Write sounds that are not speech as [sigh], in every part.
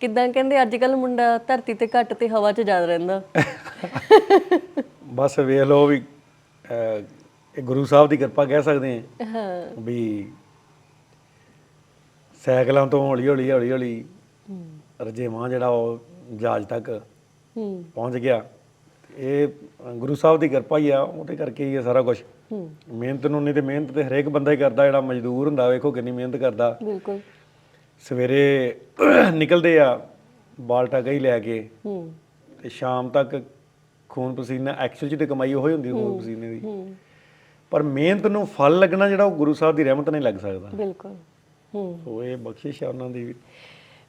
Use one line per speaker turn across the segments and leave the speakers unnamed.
ਕਿਦਾਂ ਕਹਿੰਦੇ ਅੱਜ ਕੱਲ ਮੁੰਡਾ ਧਰਤੀ ਤੇ ਘੱਟ ਤੇ ਹਵਾ 'ਚ ਜ਼ਿਆਦਾ ਰਹਿੰਦਾ।
ਬਸ ਵੇਖ ਲਓ ਵੀ ਅਹ, ਇਹ ਗੁਰੂ ਸਾਹਿਬ ਦੀ ਕਿਰਪਾ ਕਹਿ ਸਕਦੇ ਹਾਂ।
ਹਾਂ।
ਵੀ ਸਾਈਕਲਾਂ ਤੋਂ ਹੌਲੀ ਹੌਲੀ ਹੌਲੀ ਹੌਲੀ ਰਜੇਵਾਂ ਜਿਹੜਾ ਉਹ ਜਹਾਜ਼ ਤੱਕ
ਹੂੰ।
ਪਹੁੰਚ ਗਿਆ। ਇਹ ਗੁਰੂ ਸਾਹਿਬ ਦੀ ਕਿਰਪਾ ਹੀ ਆ ਉਹਦੇ ਕਰਕੇ ਹੀ ਇਹ ਸਾਰਾ ਕੁਝ
ਹੂੰ।
ਮਿਹਨਤ ਨੂੰ ਨਹੀਂ ਤੇ ਮਿਹਨਤ ਤੇ ਹਰੇਕ ਬੰਦਾ ਹੀ ਕਰਦਾ ਜਿਹੜਾ ਮਜ਼ਦੂਰ ਹੁੰਦਾ ਵੇਖੋ ਕਿੰਨੀ ਮਿਹਨਤ ਕਰਦਾ।
ਬਿਲਕੁਲ।
ਸਵੇਰੇ ਨਿਕਲਦੇ ਆ ਬਾਲਟਾ ਕਈ ਲੈ ਕੇ।
ਹੂੰ।
ਤੇ ਸ਼ਾਮ ਤੱਕ ਖੂਨ ਪਸੀਨਾ ਐਕਚੁਅਲ ਚ ਤੇ ਕਮਾਈ ਉਹੀ ਹੁੰਦੀ ਖੂਨ ਪਸੀਨੇ ਦੀ।
ਹੂੰ।
ਪਰ ਮਿਹਨਤ ਨੂੰ ਫਲ ਲੱਗਣਾ ਜਿਹੜਾ ਉਹ ਗੁਰੂ ਸਾਹਿਬ ਦੀ ਰਹਿਮਤ ਨਹੀਂ ਲੱਗ ਸਕਦਾ।
ਬਿਲਕੁਲ ਹੂੰ।
ਉਹ ਇਹ ਬਖਸ਼ਿਸ਼ ਆ ਉਹਨਾਂ ਦੀ ਵੀ।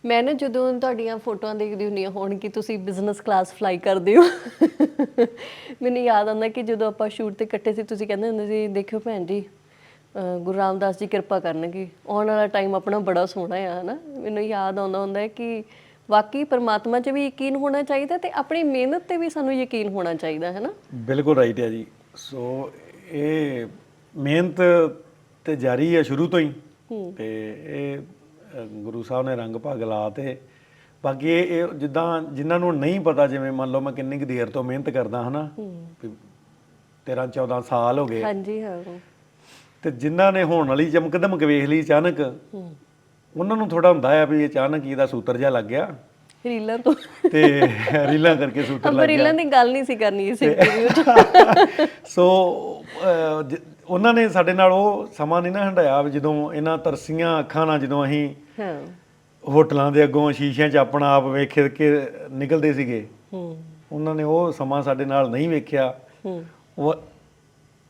ਮੈਂ ਨਾ ਜਦੋਂ ਤੁਹਾਡੀਆਂ ਫੋਟੋਆਂ ਦੇਖਦੀ ਹੁੰਦੀ ਹਾਂ ਹੁਣ ਕਿ ਤੁਸੀਂ ਬਿਜ਼ਨਸ ਕਲਾਸ ਫਲਾਈ ਕਰਦੇ ਹੋ। ਮੈਨੂੰ ਯਾਦ ਆਉਂਦਾ ਕਿ ਜਦੋਂ ਆਪਾਂ ਸ਼ੂਟ ਤੇ ਇਕੱਠੇ ਸੀ ਤੁਸੀਂ ਕਹਿੰਦੇ ਹੁੰਦੇ ਸੀ ਦੇਖਿਓ ਭੈਣ ਜੀ ਗੁਰੂ ਰਾਮਦਾਸ ਜੀ ਕਿਰਪਾ ਕਰਨਗੇ। ਆਉਣ ਵਾਲਾ ਟਾਈਮ ਆਪਣਾ ਬੜਾ ਸੋਹਣਾ ਆ ਹਨਾ? ਮੈਨੂੰ ਯਾਦ ਆਉਂਦਾ ਹੁੰਦਾ ਹੈ ਕਿ ਵਾਕਈ ਪਰਮਾਤਮਾ 'ਚ ਵੀ ਯਕੀਨ ਹੋਣਾ ਚਾਹੀਦਾ ਤੇ ਆਪਣੀ ਮਿਹਨਤ ਤੇ ਵੀ ਸਾਨੂੰ ਯਕੀਨ ਹੋਣਾ ਚਾਹੀਦਾ ਹੈ ਨਾ
ਬਿਲਕੁਲ ਰਾਈਟ ਹੈ ਜੀ। ਸੋ ਇਹ ਮਿਹਨਤ ਤੇ ਜਾਰੀ ਹੈ ਸ਼ੁਰੂ ਤੋਂ ਹੀ। ਤੇ ਇਹ ਗੁਰੂ ਸਾਹਿਬ ਨੇ ਰੰਗ ਭਾਗ ਲਾਤੇ ਬਾਕੀ ਇਹ ਜਿੱਦਾਂ ਜਿਨ੍ਹਾਂ ਨੂੰ ਨਹੀਂ ਪਤਾ ਜਿਵੇਂ ਮੰਨ ਲਓ ਮੈਂ ਕਿੰਨੀ ਕੁ ਦੇਰ ਤੋਂ ਮਿਹਨਤ ਕਰਦਾ ਹਨਾ? ਵੀ 13 14 ਸਾਲ ਹੋ ਗਏ।
ਹਾਂਜੀ ਹਾਂ।
ਤੇ ਜਿਨ੍ਹਾਂ ਨੇ ਹੋਣ ਵਾਲੀ ਚਮਕ ਦਮਕ ਵੇਖ ਲਈ ਅਚਾਨਕ ਉਹਨਾਂ ਨੂੰ ਥੋੜਾ ਹੁੰਦਾ ਹੈ ਵੀ ਅਚਾਨਕ ਇਹਦਾ ਸੂਤਰ ਜਿਹਾ ਲੱਗ ਗਿਆ।
ਰੀਲਾਂ ਤੋਂ।
ਤੇ [laughs] ਰੀਲਾਂ ਕਰਕੇ ਸੂਤਰ
ਆਪਾਂ ਰੀਲਾਂ ਦੀ ਗੱਲ ਨਹੀਂ ਸੀ ਕਰਨੀ ਇਸ ਇੰਟਰਵਿਊ 'ਚ। [laughs]
ਸੋ ਉਹਨਾਂ ਨੇ ਸਾਡੇ ਨਾਲ ਉਹ ਸਮਾਂ ਨਹੀਂ ਨਾ ਹੰਡਾਇਆ ਜਦੋਂ ਇਹਨਾਂ ਤਰਸੀਆਂ ਅੱਖਾਂ ਨਾਲ ਜਦੋਂ ਅਸੀਂ
ਹਾਂ।
ਹੋਟਲਾਂ ਦੇ ਅੱਗੋਂ ਸ਼ੀਸ਼ਿਆਂ 'ਚ ਆਪਣਾ ਆਪ ਵੇਖ ਕੇ ਨਿਕਲਦੇ ਸੀਗੇ
ਹੂੰ।
ਉਹਨਾਂ ਨੇ ਉਹ ਸਮਾਂ ਸਾਡੇ ਨਾਲ ਨਹੀਂ ਵੇਖਿਆ।
ਹੂੰ।
ਉਹ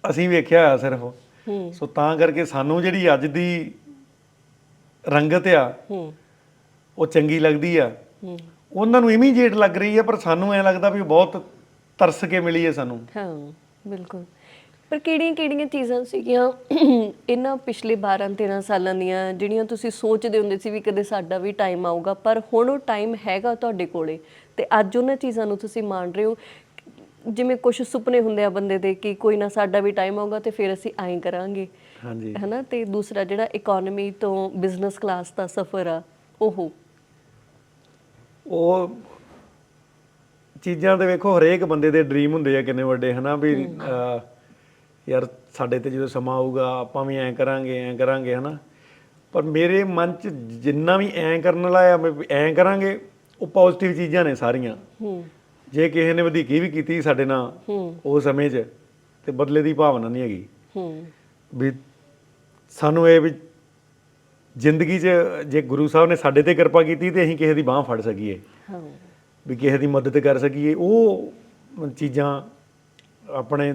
ਅਸੀਂ ਵੇਖਿਆ ਸਿਰਫ। ਸੋ ਤਾਂ ਕਰਕੇ ਸਾਨੂੰ ਜਿਹੜੀ ਅੱਜ ਦੀ ਰੰਗਤ ਆ
ਹੂੰ।
ਉਹ ਚੰਗੀ ਲੱਗਦੀ ਆ।
ਹੂੰ।
ਉਹਨਾਂ ਨੂੰ ਇਮੀਡੀਏਟ ਲੱਗ ਰਹੀ ਹੈ ਪਰ ਸਾਨੂੰ ਐ ਲੱਗਦਾ ਵੀ ਬਹੁਤ ਤਰਸ ਕੇ ਮਿਲੀ ਹੈ ਸਾਨੂੰ।
ਹਾਂ ਬਿਲਕੁਲ। ਪਰ ਕਿਹੜੀਆਂ ਕਿਹੜੀਆਂ ਚੀਜ਼ਾਂ ਸੀਗੀਆਂ ਇਹਨਾਂ ਪਿਛਲੇ 12 13 ਸਾਲਾਂ ਦੀਆਂ ਜਿਹੜੀਆਂ ਤੁਸੀਂ ਸੋਚਦੇ ਹੁੰਦੇ ਸੀ ਵੀ ਕਦੇ ਸਾਡਾ ਵੀ ਟਾਈਮ ਆਊਗਾ ਪਰ ਹੁਣ ਉਹ ਟਾਈਮ ਹੈਗਾ ਤੁਹਾਡੇ ਕੋਲੇ ਤੇ ਅੱਜ ਉਹਨਾਂ ਚੀਜ਼ਾਂ ਨੂੰ ਤੁਸੀਂ ਮੰਨ ਰਹੇ ਹੋ। ਜਿਵੇਂ ਕੁਝ ਸੁਪਨੇ ਹੁੰਦੇ ਆ ਬੰਦੇ ਦੇ ਕਿ ਕੋਈ ਨਾ ਸਾਡਾ ਵੀ ਟਾਈਮ ਆਊਗਾ ਤੇ ਫਿਰ ਅਸੀਂ ਐਂ ਕਰਾਂਗੇ।
ਹਾਂਜੀ।
ਹਨਾ? ਤੇ ਦੂਸਰਾ ਜਿਹੜਾ ਇਕਨੋਮੀ ਤੋਂ ਬਿਜ਼ਨਸ ਕਲਾਸ ਦਾ ਸਫ਼ਰ ਆ ਉਹ?
ਉਹ ਚੀਜ਼ਾਂ ਤੇ ਵੇਖੋ ਹਰੇਕ ਬੰਦੇ ਦੇ ਡ੍ਰੀਮ ਹੁੰਦੇ ਆ ਕਿੰਨੇ ਵੱਡੇ ਹਨਾ? ਵੀ ਯਾਰ ਸਾਡੇ ਤੇ ਜਦੋਂ ਸਮਾਂ ਆਊਗਾ ਆਪਾਂ ਵੀ ਐਂ ਕਰਾਂਗੇ ਐਂ ਕਰਾਂਗੇ ਹਨਾ? ਪਰ ਮੇਰੇ ਮਨ 'ਚ ਜਿੰਨਾ ਵੀ ਐਂ ਕਰਨ ਵਾਲਾ ਆ ਐਂ ਕਰਾਂਗੇ ਉਹ ਪੋਜ਼ਿਟਿਵ ਚੀਜ਼ਾਂ ਨੇ ਸਾਰੀਆਂ।
ਹੂੰ।
ਜੇ ਕਿਸੇ ਨੇ ਵਧੀਕੀ ਵੀ ਕੀਤੀ ਸਾਡੇ ਨਾਲ
ਹੂੰ।
ਉਸ ਸਮੇਂ 'ਚ ਤੇ ਬਦਲੇ ਦੀ ਭਾਵਨਾ ਨਹੀਂ ਹੈਗੀ।
ਹੂੰ।
ਵੀ ਸਾਨੂੰ ਇਹ ਵੀ ਜ਼ਿੰਦਗੀ 'ਚ ਜੇ ਗੁਰੂ ਸਾਹਿਬ ਨੇ ਸਾਡੇ ਤੇ ਕਿਰਪਾ ਕੀਤੀ ਤੇ ਅਸੀਂ ਕਿਸੇ ਦੀ ਬਾਹ ਫੜ ਸਕੀਏ।
ਹਾਂ।
ਵੀ ਕਿਸੇ ਦੀ ਮਦਦ ਕਰ ਸਕੀਏ। ਉਹ ਚੀਜ਼ਾਂ ਆਪਣੇ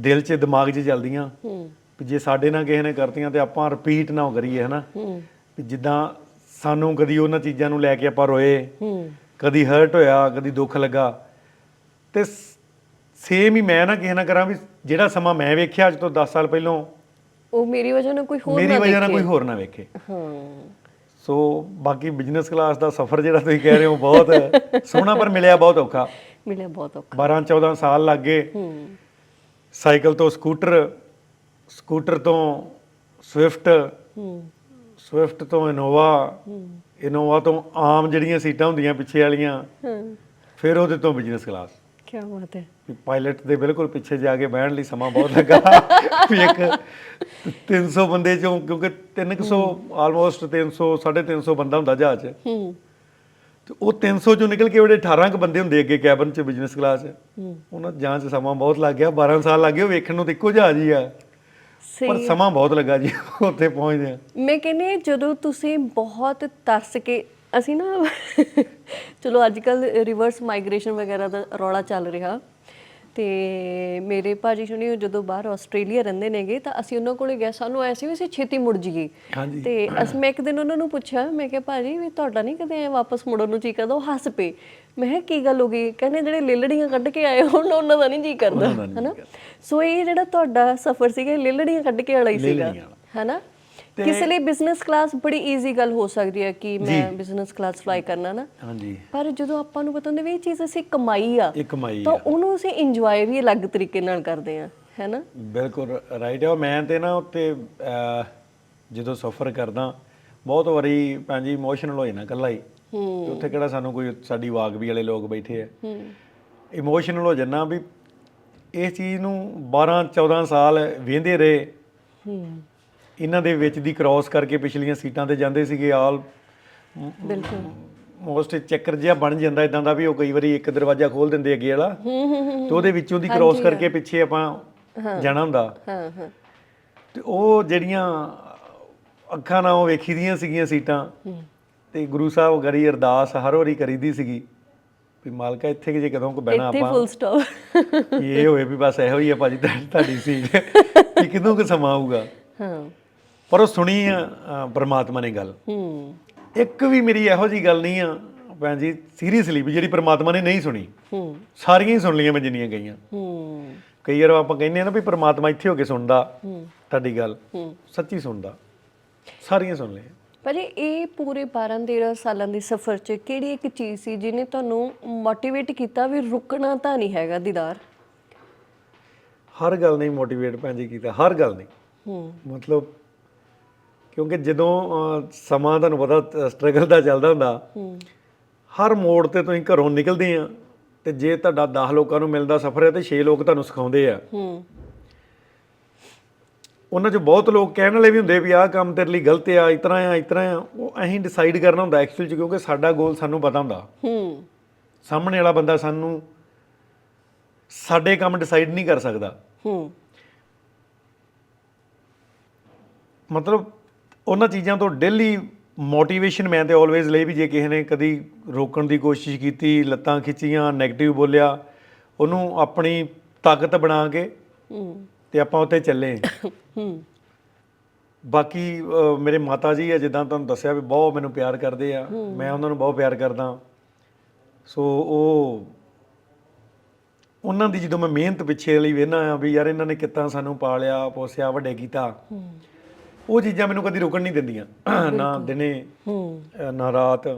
ਦਿਲ 'ਚ ਦਿਮਾਗ 'ਚ ਚੱਲਦੀਆਂ।
ਹੂੰ।
ਵੀ ਜੇ ਸਾਡੇ ਨਾਲ ਕਿਸੇ ਨੇ ਕਰਤੀਆਂ ਤੇ ਆਪਾਂ ਰਿਪੀਟ ਨਾ ਕਰੀਏ ਹਨਾ।
ਹੂੰ।
ਵੀ ਜਿੱਦਾਂ ਸਾਨੂੰ ਕਦੀ ਉਹਨਾਂ ਚੀਜ਼ਾਂ ਨੂੰ ਲੈ ਕੇ ਆਪਾਂ ਰੋਏ।
ਹੂੰ।
ਕਦੀ ਹਰਟ ਹੋਇਆ ਕਦੀ ਦੁੱਖ ਲੱਗਾ। ਤੇ ਸੇਮ ਹੀ ਮੈਂ ਨਾ ਕਿਸੇ ਨਾਲ ਕਰਾਂ ਵੀ ਜਿਹੜਾ ਸਮਾਂ ਮੈਂ ਵੇਖਿਆ ਅੱਜ ਤੋਂ 10 ਸਾਲ ਪਹਿਲਾਂ
ਉਹ ਮੇਰੀ ਵਜ੍ਹਾ ਨਾਲ ਕੋਈ ਹੋਰ
ਮੇਰੀ
ਨਾ
ਵਜ੍ਹਾ ਨਾਲ ਕੋਈ ਹੋਰ ਨਾ ਵੇਖੇ।
ਹਾਂ।
ਸੋ ਬਾਕੀ ਬਿਜ਼ਨਸ ਕਲਾਸ ਦਾ ਸਫ਼ਰ ਜਿਹੜਾ ਤੁਸੀਂ ਕਹਿ ਰਹੇ ਹੋ ਬਹੁਤ ਸੋਹਣਾ ਪਰ ਮਿਲਿਆ ਬਹੁਤ ਔਖਾ।
ਮਿਲਿਆ ਬਹੁਤ ਔਖਾ।
12 14 ਸਾਲ ਲੱਗ ਗਏ।
ਹੂੰ।
ਸਾਈਕਲ ਤੋਂ ਸਕੂਟਰ ਸਕੂਟਰ ਤੋਂ ਸਵਿਫਟ
ਹੂੰ।
ਸਵਿਫਟ ਤੋਂ ਇਨੋਵਾ ਇਨੋਵਾ ਤੋਂ ਆਮ ਜਿਹੜੀਆਂ ਸੀਟਾਂ ਹੁੰਦੀਆਂ ਪਿੱਛੇ ਵਾਲੀਆਂ
ਹਾਂ।
ਫਿਰ ਉਹਦੇ ਤੋਂ ਬਿਜ਼ਨਸ ਕਲਾਸ
ਕੀ ਬਾਤ ਹੈ।
ਪਾਇਲਟ ਦੇ ਬਿਲਕੁਲ ਪਿੱਛੇ ਜਾ ਕੇ ਬਹਿਣ ਲਈ ਸਮਾਂ ਬਹੁਤ ਲੱਗਾ। [laughs] ਵੀ ਇੱਕ 300 ਬੰਦੇ ਚੋਂ ਕਿਉਂਕਿ 300 ਆਲਮੋਸਟ 300 350 ਬੰਦਾ ਹੁੰਦਾ ਜਹਾਜ਼ 'ਚ।
ਹੂੰ।
ਤੇ ਉਹ 300 ਚੋਂ ਨਿਕਲ ਕੇ ਉਹਦੇ 18 ਕ ਬੰਦੇ ਹੁੰਦੇ ਅੱਗੇ ਕੈਬਨ 'ਚ ਬਿਜ਼ਨਸ ਕਲਾਸ 'ਚ।
ਹੂੰ।
ਉਹਨਾਂ ਜਾਂ 'ਚ ਸਮਾਂ ਬਹੁਤ ਲੱਗ ਗਿਆ। 12 ਸਾਲ ਲੱਗ ਗਏ ਵੇਖਣ ਨੂੰ ਤਾਂ ਇੱਕੋ ਜਹਾਜ਼ ਹੀ ਆ। ਪਰ ਸਮਾਂ ਬਹੁਤ ਲੱਗਾ ਜੀ ਉੱਥੇ ਪਹੁੰਚਦੇ ਆ।
ਮੈਂ ਕਹਿੰਦੀ ਹਾਂ, ਜਦੋਂ ਤੁਸੀਂ ਬਹੁਤ ਤਰਸ ਕੇ ਅਸੀਂ ਨਾ ਚਲੋ ਅੱਜ ਕੱਲ ਰਿਵਰਸ ਮਾਈਗ੍ਰੇਸ਼ਨ ਵਗੈਰਾ ਦਾ ਰੌਲਾ ਚੱਲ ਰਿਹਾ। ਤੇ ਮੇਰੇ ਭਾਜੀ ਸੁਣੀ ਜਦੋਂ ਬਾਹਰ ਆਸਟ੍ਰੇਲੀਆ ਰਹਿੰਦੇ ਨੇਗੇ ਤਾਂ ਅਸੀਂ ਉਹਨਾਂ ਕੋਲੇ ਗਏ ਸਾਨੂੰ ਐਸੀ ਵੀ ਅਸੀਂ ਛੇਤੀ ਮੁੜ ਜਾਈਏ। ਤੇ ਅਸ ਮੈਂ ਇੱਕ ਦਿਨ ਉਹਨਾਂ ਨੂੰ ਪੁੱਛਿਆ ਮੈਂ ਕਿਹਾ ਭਾਜੀ ਵੀ ਤੁਹਾਡਾ ਨਹੀਂ ਕਦੇ ਐਂ ਵਾਪਸ ਮੁੜਨ ਨੂੰ ਜੀ ਕਰਦਾ ਉਹ ਹੱਸ ਪਏ। ਮੈਂ ਕਿਹਾ ਕੀ ਗੱਲ ਹੋ ਗਈ? ਕਹਿੰਦੇ ਜਿਹੜੇ ਲੇਲੜੀਆਂ ਕੱਢ ਕੇ ਆਏ ਹੁਣ ਉਹਨਾਂ ਦਾ ਨਹੀਂ ਜੀ ਕਰਦਾ
ਉਹਨਾਂ ਦਾ ਨੀ
ਹਨਾ? ਸੋ ਇਹ ਜਿਹੜਾ ਤੁਹਾਡਾ ਸਫ਼ਰ ਸੀਗਾ ਇਹ ਲੇਲੜੀਆਂ ਕੱਢ ਕੇ ਵਾਲਾ ਹੀ ਸੀਗਾ
ਲੇਲੜੀਆਂ।
ਹਨਾ? ਕਿਸੇ ਲਈ ਬਿਜ਼ਨਸ ਕਲਾਸ ਬੜੀ ਈਜ਼ੀ ਗੱਲ ਹੋ ਸਕਦੀ ਹੈ ਕਿ ਮੈਂ ਬਿਜ਼ਨਸ ਕਲਾਸ ਫਲਾਈ ਕਰਨਾ ਨਾ।
ਹਾਂਜੀ।
ਪਰ ਜਦੋਂ ਆਪਾਂ ਨੂੰ ਪਤਾ ਹੁੰਦਾ ਵੀ ਇਹ ਚੀਜ਼ ਅਸੀਂ ਕਮਾਈ ਆ
ਇਹ ਕਮਾਈ
ਤਾਂ
ਆ।
ਉਹਨੂੰ ਅਸੀਂ ਇੰਜੋਏ ਵੀ ਅਲੱਗ ਤਰੀਕੇ ਨਾਲ ਕਰਦੇ ਆ ਹੈਨਾ?
ਬਿਲਕੁਲ ਰਾਈਟ ਹੈ ਮੈਂ ਤੇ ਨਾ ਉੱਤੇ ਅਹ, ਜਦੋਂ ਸਫ਼ਰ ਕਰਦਾ ਬਹੁਤ ਵਾਰੀ ਭੈਣ ਜੀ ਇਮੋਸ਼ਨਲ ਹੋ ਜਾਣਾ ਇਕੱਲਾ ਹੂੰ। ਤੇ ਉੱਥੇ ਕਿਹੜਾ ਸਾਨੂੰ ਕੋਈ ਸਾਡੀ ਵਾਗ ਵੀ ਵਾਲੇ ਲੋਕ ਬੈਠੇ ਆ।
ਹੂੰ।
ਇਮੋਸ਼ਨਲ ਹੋ ਜਾਣਾ ਵੀ ਇਸ ਚੀਜ਼ ਨੂੰ 12 14 ਸਾਲ ਵੇਂਦੇ ਰਹੇ।
ਹੂੰ।
ਇਹਨਾਂ ਦੇ ਵਿੱਚ ਦੀ ਕ੍ਰਾਸ ਕਰਕੇ ਪਿਛਲੀਆਂ ਸੀਟਾਂ ਤੇ ਜਾਂਦੇ ਸੀਗੇ ਆਲ।
ਬਿਲਕੁਲ।
ਮੋਸਟ ਚੱਕਰ ਜਿਹਾ ਬਣ ਜਾਂਦਾ ਇਦਾਂ ਦਾ ਵੀ ਉਹ ਕਈ ਵਾਰੀ ਇੱਕ ਦਰਵਾਜ਼ਾ ਖੋਲ ਦਿੰਦੇ ਅੱਗੇ ਵਾਲਾ। ਤੇ ਉਹਦੇ ਵਿੱਚੋਂ ਦੀ ਕ੍ਰਾਸ ਕਰਕੇ ਪਿੱਛੇ ਆਪਾਂ ਜਾਣਾ ਹੁੰਦਾ।
ਹਾਂ ਹਾਂ।
ਤੇ ਉਹ ਜਿਹੜੀਆਂ ਅੱਖਾਂ ਨਾਲ ਉਹ ਵੇਖੀ ਦੀਆਂ ਸੀਗੀਆਂ ਸੀਟਾਂ। ਤੇ ਗੁਰੂ ਸਾਹਿਬ ਗਰੀ ਅਰਦਾਸ ਹਰ ਵਾਰੀ ਕਰੀਦੀ ਸੀਗੀ। ਵੀ ਮਾਲਕਾ ਇੱਥੇ ਕਿ ਜੇ ਕਦੋਂ ਕੋ ਬਹਿਣਾ
ਇੱਥੇ
ਆਪਾਂ?
ਫੁੱਲ ਸਟਾਪ
ਇਹ ਹੋਏ ਵੀ ਬਸ ਇਹੋ ਹੀ ਆ ਭਾਜੀ ਤੁਹਾ- ਤੁਹਾਡੀ ਸੀਟ। ਕਿ ਕਿਦੋਂ ਕੁ ਸਮਾਂ ਆਊਗਾ?
ਹਾਂ।
ਪਰ ਉਹ ਸੁਣੀ ਆ ਪ੍ਰਮਾਤਮਾ ਨੇ ਗੱਲ।
ਹੂੰ।
ਇੱਕ ਵੀ ਮੇਰੀ ਇਹੋ ਜੀ ਗੱਲ ਨਹੀਂ ਆ ਭੈਣ ਜੀ ਸੀਰੀਅਸਲੀ ਵੀ ਜਿਹੜੀ ਪ੍ਰਮਾਤਮਾ ਨੇ ਨਹੀਂ ਸੁਣੀ।
ਹੂੰ।
ਸਾਰੀਆਂ ਹੀ ਸੁਣ ਲਈਆਂ ਮੈਂ ਜਿੰਨੀਆਂ ਗਈਆਂ।
ਹੂੰ।
ਕਈ ਵਾਰ ਆਪਾਂ ਕਹਿੰਦੇ ਆ ਨਾ ਵੀ ਪ੍ਰਮਾਤਮਾ ਇੱਥੇ ਹੋ ਕੇ ਸੁਣਦਾ
ਹੂੰ।
ਤੁਹਾਡੀ ਗੱਲ।
ਹੂੰ।
ਸੱਚੀ ਸੁਣਦਾ। ਸਾਰੀਆਂ ਸੁਣ ਲਈਆਂ।
ਪਰ ਇਹ- ਪੂਰੇ 12 13 ਸਾਲਾਂ ਦੇ ਸਫ਼ਰ 'ਚ ਕਿਹੜੀ ਇੱਕ ਚੀਜ਼ ਸੀ ਜਿਹਨੇ ਤੁਹਾਨੂੰ ਮੋਟੀਵੇਟ ਕੀਤਾ ਵੀ ਰੁਕਣਾ ਤਾਂ ਨਹੀਂ ਹੈਗਾ ਦੀਦਾਰ?
ਹਰ ਗੱਲ ਨਹੀਂ ਮੋਟੀਵੇਟ ਭੈਣ ਜੀ ਕੀਤਾ ਹਰ ਗੱਲ ਨਹੀਂ
ਹੂੰ।
ਮਤਲਬ ਕਿਉਂਕਿ ਜਦੋਂ ਸਮਾਂ ਤੁਹਾਨੂੰ ਪਤਾ ਸਟਰਗਲ ਦਾ ਚੱਲਦਾ ਹੁੰਦਾ
ਹੂੰ।
ਹਰ ਮੋੜ ਤੇ ਤੁਸੀਂ ਘਰੋਂ ਨਿਕਲਦੇ ਆ ਤੇ ਜੇ ਤੁਹਾਡਾ 10 ਲੋਕਾਂ ਨੂੰ ਮਿਲਦਾ ਸਫ਼ਰ ਹੈ ਤੇ 6 ਲੋਕ ਤੁਹਾਨੂੰ ਸਿਖਾਉਂਦੇ ਆ।
ਹੂੰ।
ਉਹਨਾਂ 'ਚ ਬਹੁਤ ਲੋਕ ਕਹਿਣ ਵਾਲੇ ਵੀ ਹੁੰਦੇ ਵੀ ਆਹ ਕੰਮ ਤੇਰੇ ਲਈ ਗਲਤ ਆ ਇਸ ਤਰ੍ਹਾਂ ਆ ਇਸ ਤਰ੍ਹਾਂ ਆ। ਉਹ ਅਸੀਂ ਡਿਸਾਈਡ ਕਰਨਾ ਹੁੰਦਾ ਐਕਚੁਅਲ 'ਚ ਕਿਉਂਕਿ ਸਾਡਾ ਗੋਲ ਸਾਨੂੰ ਪਤਾ ਹੁੰਦਾ।
ਹੂੰ।
ਸਾਹਮਣੇ ਵਾਲਾ ਬੰਦਾ ਸਾਨੂੰ ਸਾਡੇ ਕੰਮ ਡਿਸਾਈਡ ਨਹੀਂ ਕਰ ਸਕਦਾ।
ਹੂੰ।
ਮਤਲਬ ਉਹਨਾਂ ਚੀਜ਼ਾਂ ਤੋਂ ਡੇਲੀ ਮੋਟੀਵੇਸ਼ਨ ਮੈਂ ਤੇ ਆਲਵੇਜ਼ ਲਈ ਵੀ ਜੇ ਕਿਸੇ ਨੇ ਕਦੀ ਰੋਕਣ ਦੀ ਕੋਸ਼ਿਸ਼ ਕੀਤੀ ਲੱਤਾਂ ਖਿੱਚੀਆਂ 네ਗੇਟਿਵ ਬੋਲਿਆ ਉਹਨੂੰ ਆਪਣੀ ਤਾਕਤ ਬਣਾ ਕੇ
ਹੂੰ।
ਤੇ ਆਪਾਂ ਉੱਤੇ ਚੱਲੇ। [laughs]
ਹੂੰ।
ਬਾਕੀ ਅਹ, ਮੇਰੇ ਮਾਤਾ ਜੀ ਆ ਜਿੱਦਾਂ ਤੁਹਾਨੂੰ ਦੱਸਿਆ ਵੀ ਬਹੁਤ ਮੈਨੂੰ ਪਿਆਰ ਕਰਦੇ ਆ। ਮੈਂ ਉਹਨਾਂ ਨੂੰ ਬਹੁਤ ਪਿਆਰ ਕਰਦਾ। ਸੋ ਉਹ ਉਹਨਾਂ ਦੀ ਜਦੋਂ ਮੈਂ ਮਿਹਨਤ ਪਿੱਛੇ ਲਈ ਵੇਖਣਾ ਆ ਵੀ ਯਾਰ ਇਹਨਾਂ ਨੇ ਕਿੱਦਾਂ ਸਾਨੂੰ ਪਾਲਿਆ ਪੋਸਿਆ ਵੱਡੇ ਕੀਤਾ। ਉਹ ਚੀਜ਼ਾਂ ਮੈਨੂੰ ਕਦੀ ਰੁਕਣ ਨਹੀਂ ਦਿੰਦੀਆਂ। ਨਾ ਦਿਨੇ
ਹੂੰ।
ਅਹ, ਨਾ ਰਾਤ।